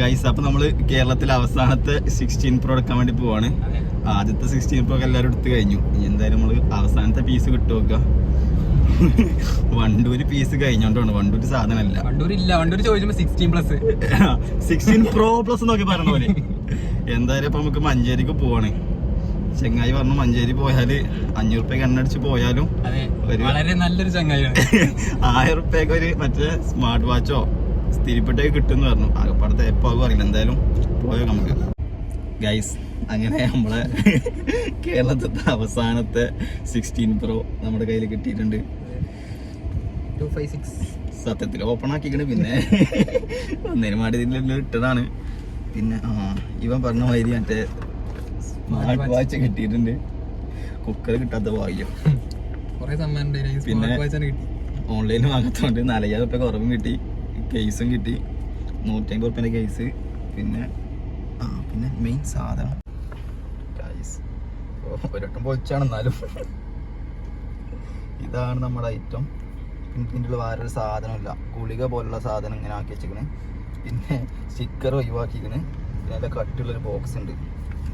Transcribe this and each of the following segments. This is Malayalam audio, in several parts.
ഗൈസ് അപ്പൊ നമ്മൾ കേരളത്തിലെ അവസാനത്തെ സിക്സ്റ്റീൻ പ്രോ എടുക്കാൻ വേണ്ടി പോവാണ്. ആദ്യത്തെ സിക്സ്റ്റീൻ പ്രോ എല്ലാവരും എടുത്തു കഴിഞ്ഞു. ഇനി എന്തായാലും നമ്മൾ അവസാനത്തെ പീസ് കിട്ടു നോക്കുക വണ്ടൂര് പീസ് കഴിഞ്ഞോണ്ടാണ്. വണ്ടൂര് സാധനമല്ല. വണ്ടൂർ ഇല്ല വണ്ടൂര് ചോദിച്ചപ്പോ sixteen plus sixteen pro plus എന്നൊക്കെ പറഞ്ഞ പോലെ. എന്തായാലും ഇപ്പൊ നമുക്ക് മഞ്ചേരിക്ക് പോവാണ്. ചെങ്ങായി പറഞ്ഞു മഞ്ചേരി പോയാൽ അഞ്ഞൂറ് റുപ്യ കണ്ണടിച്ച് പോയാലും വളരെ നല്ലൊരു ചങ്ങായിയാണ്. ആയിരം റുപ്യക്ക് ഒരു മറ്റേ സ്മാർട്ട് വാച്ചോ സ്ഥിരപ്പെട്ടൊക്കെ കിട്ടുമെന്ന് പറഞ്ഞു. ആകപ്പാടത്തെ എപ്പാകും അറിയില്ല. എന്തായാലും പോയോ നമുക്ക്. ഗൈസ് അങ്ങനെ നമ്മളെ കേരളത്തിലത്തെ അവസാനത്തെ സിക്സ്റ്റീൻ പ്രോ നമ്മുടെ കയ്യിൽ കിട്ടിയിട്ടുണ്ട്. സത്യത്തിൽ ഓപ്പൺ ആക്കിക്കണ്. പിന്നെ ഒന്നിനും ഇതിൽ ഇട്ടതാണ്. പിന്നെ ആ ഇവൻ പറഞ്ഞ മാതിരി മറ്റേ സ്മാർട്ട് വാച്ച് കിട്ടിയിട്ടുണ്ട്. കുക്കർ കിട്ടാത്ത ഭാഗ്യം. പിന്നെ- ഓൺലൈനിൽ വാങ്ങത്തോണ്ട് നാലയ്യായിരം റുപ്യ കുറവും കിട്ടി. കേസും കിട്ടി. നൂറ്റി അമ്പത് റുപ്യന്റെ കേസ്. പിന്നെ ആ പിന്നെ മെയിൻ സാധനം. ഒരട്ടം പൊളിച്ചാണ് എന്നാലും. ഇതാണ് നമ്മുടെ ഐറ്റം പിന്നെ ഇതിന്റെ വേറൊരു സാധനമില്ല. ഗുളിക പോലുള്ള സാധനം ഇങ്ങനെ ആക്കി വെച്ചിക്കണ് പിന്നെ സ്റ്റിക്കർ ഒഴിവാക്കിക്കണ് പിന്നെ അതിന്റെ കട്ടിയുള്ളൊരു ബോക്സ് ഉണ്ട്.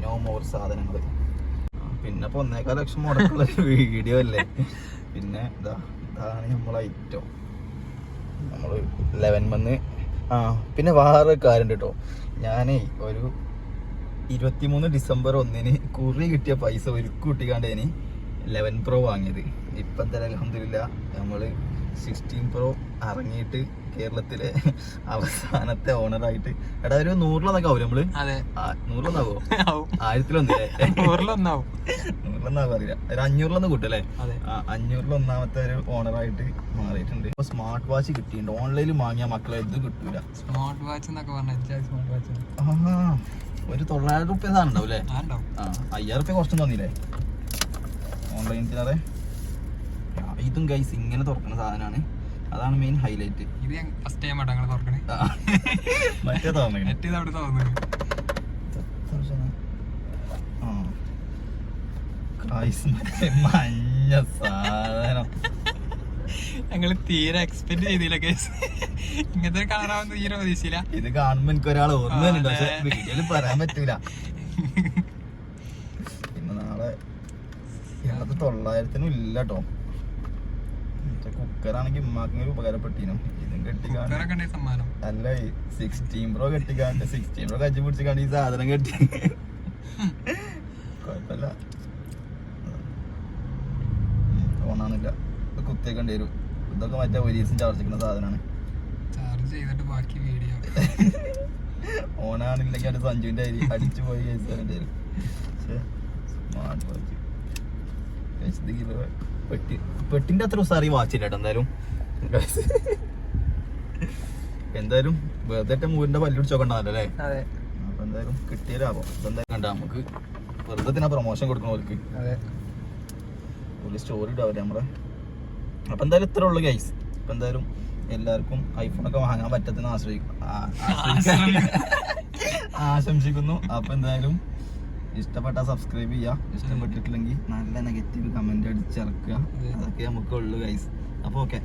നോ മോർ സാധനങ്ങൾ പിന്നെ ഇപ്പോൾ ഒന്നേക്കാൽ ലക്ഷം മുടക്കുള്ള വീഡിയോ അല്ലേ? പിന്നെ ഇതാ ഇതാണ് നമ്മളെ ഐറ്റം ലെവൻ വന്ന് ആ പിന്നെ വേറെ കാര്യം കേട്ടോ ഞാനേ ഒരു ഇരുപത്തിമൂന്ന് ഡിസംബർ ഒന്നിന് കുറി കിട്ടിയ പൈസ ഒരു ഇനി ലെവൻ പ്രോ വാങ്ങിയത്. ഇപ്പം തന്നെ അലഹമില്ല നമ്മൾ സിക്സ്റ്റീൻ പ്രോ ഇറങ്ങിയിട്ട് കേരളത്തിലെ അവസാനത്തെ ഓണറായിട്ട്. എടാ ഒരു നൂറിലൊന്നൊക്കെ ആവും നമ്മൾ. നൂറിലൊന്നാവോ? ആയിരത്തിലൊന്നില്ലേ നൂറിലൊന്നാവും. നൂറിലൊന്നാവും അറിയില്ല. ഒരു അഞ്ഞൂറിലൊന്ന് കൂട്ടല്ലേ അഞ്ഞൂറിലൊന്നാമത്തെ ഒരു ഓണറായിട്ട് മാറിയിട്ടുണ്ട്. ഇപ്പൊ സ്മാർട്ട് വാച്ച് കിട്ടിയിട്ടുണ്ട്. ഓൺലൈനിൽ വാങ്ങിയ മക്കളെ ഇത് കിട്ടൂല. സ്മാർട്ട് വാച്ച് എന്നൊക്കെ പറഞ്ഞാൽ സ്മാർട്ട് വാച്ച്? ഒരു തൊള്ളായിരം റുപ്യ സാധനം ഉണ്ടാവും അല്ലേ? അയ്യായിരം റുപ്യ കുറച്ചും തോന്നിയില്ലേ? ഓൺലൈനിലാതെ ഇതും ഗൈസ് ഇങ്ങനെ തുറക്കുന്ന സാധനമാണ് അതാണ് മെയിൻ ഹൈലൈറ്റ് ഇത് ഞാൻ ഫസ്റ്റ് ടൈം ആട്ടോ തുറക്കണേ മറ്റേ തോന്നുന്നു മറ്റേത് അവിടെ തോന്നുന്നു മഞ്ഞ സാധനം. ഞങ്ങൾ തീരെ എക്സ്പെക്ട് ചെയ്തില്ല കേസ് ഇങ്ങനത്തെ കളറാവുന്ന തീരെ പ്രതീക്ഷയില്ല ഇത് കാണുമ്പോ എനിക്ക് ഒരാൾ ഓർമ്മ വരുന്നുണ്ട്. പക്ഷെ വീട്ടിൽ പറയാൻ പറ്റൂല. പിന്നെ നാളെ ഇന്നത്തെ തൊള്ളായിരത്തിനും ഇല്ല കേട്ടോ കുക്കറാണെങ്കിൽ ഉമ്മാക്ക് ഒരു ഉപകാരപ്പെട്ടിനും ഇതും കെട്ടിക്കാണ്ട്. അല്ല സിക്സ്റ്റീൻ പ്രോ കെട്ടിക്കാണ്ട് സിക്സ്റ്റീൻ പ്രോ കജ്ജി പിടിച്ചിക്കാണ്ട് ഈ സാധനം കെട്ടി. കുഴപ്പമില്ല ഓണാണില്ല. കുത്തിയേക്കേണ്ടി വരും. ഇതൊക്കെ മറ്റേ ഒരു ദിവസം ചാർജ് ചെയ്യുന്ന സാധനമാണ് ചാർജ് ചെയ്തിട്ട് ബാക്കി വീഡിയോ ഓണാണില്ലെങ്കിൽ അത് സഞ്ജുവിന്റെ അരി അടിച്ചു പോയി കേസ് വരും സ്മാർട്ട് വാച്ച് പെട്ടി. പെട്ടിന്റെ അത്ര ദിവസം അറിയും വാച്ചില്ല കേട്ടോ എന്തായാലും. എന്തായാലും വെറുതെ മൂവിന്റെ പല്ല് പിടിച്ചോക്കണ്ടല്ലോ അല്ലേ അതെ. അപ്പൊ എന്തായാലും കിട്ടിയ ലാഭം. കണ്ട നമുക്ക് വെറുതെ തന്നെ പ്രൊമോഷൻ കൊടുക്കണം അവർക്ക് ഒരു സ്റ്റോറി ഇടാവില്ല നമ്മളെ? അപ്പൊ എന്തായാലും ഇത്ര ഉള്ളു ഗൈസ് അപ്പൊ എന്തായാലും എല്ലാവർക്കും ഐഫോൺ ഒക്കെ വാങ്ങാൻ പറ്റത്തിന് ആശ്രയിക്കും ആശംസിക്കുന്നു. അപ്പൊ എന്തായാലും ഇഷ്ടപ്പെട്ട സബ്സ്ക്രൈബ് ചെയ്യുക ഇഷ്ടപ്പെട്ടിട്ടില്ലെങ്കിൽ നല്ല നെഗറ്റീവ് കമന്റ് അടിച്ചിറക്കുക. അതെ. അതൊക്കെ നമുക്ക് ഉള്ളു ഗൈസ് അപ്പൊ ഓക്കെ